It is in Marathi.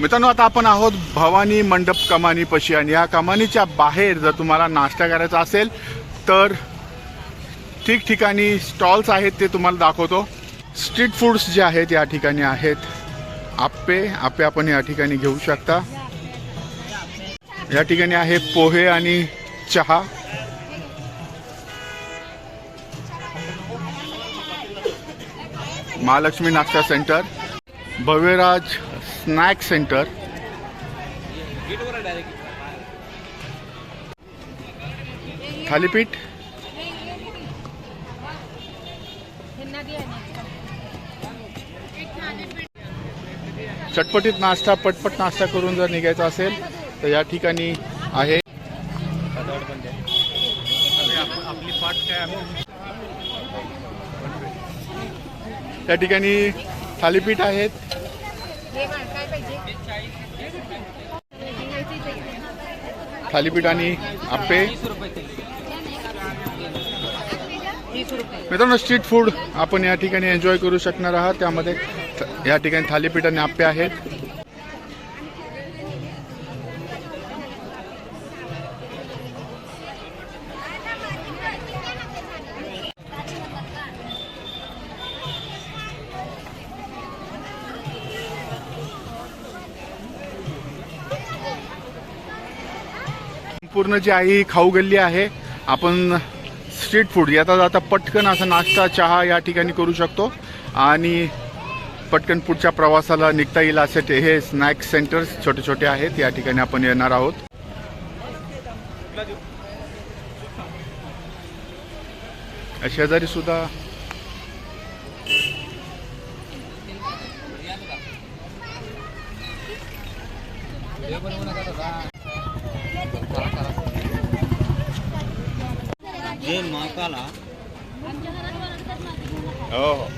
मित्रांनो आता आपण आहोत भवानी मंडप कमानी पशी आणि या कमानीच्या बाहेर जर तुम्हाला नाश्ता करायचा असेल तर ठिकठिकाणी स्टॉल्स आहेत ते तुम्हाला दाखवतो. स्ट्रीट फूड्स जे आहेत या ठिकाणी आहेत. आप्पे आप्पे आपण या ठिकाणी घेऊ शकता. या ठिकाणी आहे पोहे आणि चहा. महालक्ष्मी नाश्ता centre. Bhavyaraj snack centre. Thalipeeth चटपटीत नाश्ता पटपट नाश्ता करून जर निघायचा असेल तर या ठिकाणी आहे. या ठिकाणी थालीपीठ आहेत. थालीपीठ आणि आप्पे. मित्रांनो स्ट्रीट फूड आपण या ठिकाणी एन्जॉय करू शकणार आहात. त्यामध्ये या ठिकाणी थालीपीठ आणि आप्पे आहेत. पूर्ण जी आहे ही खाऊ गल्ली आहे आपण स्ट्रीट फूड येता जाता पटकन असा नाश्ता चहा या ठिकाणी करू शकतो. आणि पटकन पुढच्या प्रवासाला निघता येईल असे ते हे स्नॅक्स सेंटर्स छोटे छोटे आहेत या ठिकाणी आपण येणार आहोत. शेजारी सुद्धा जय महाकाला हो. हो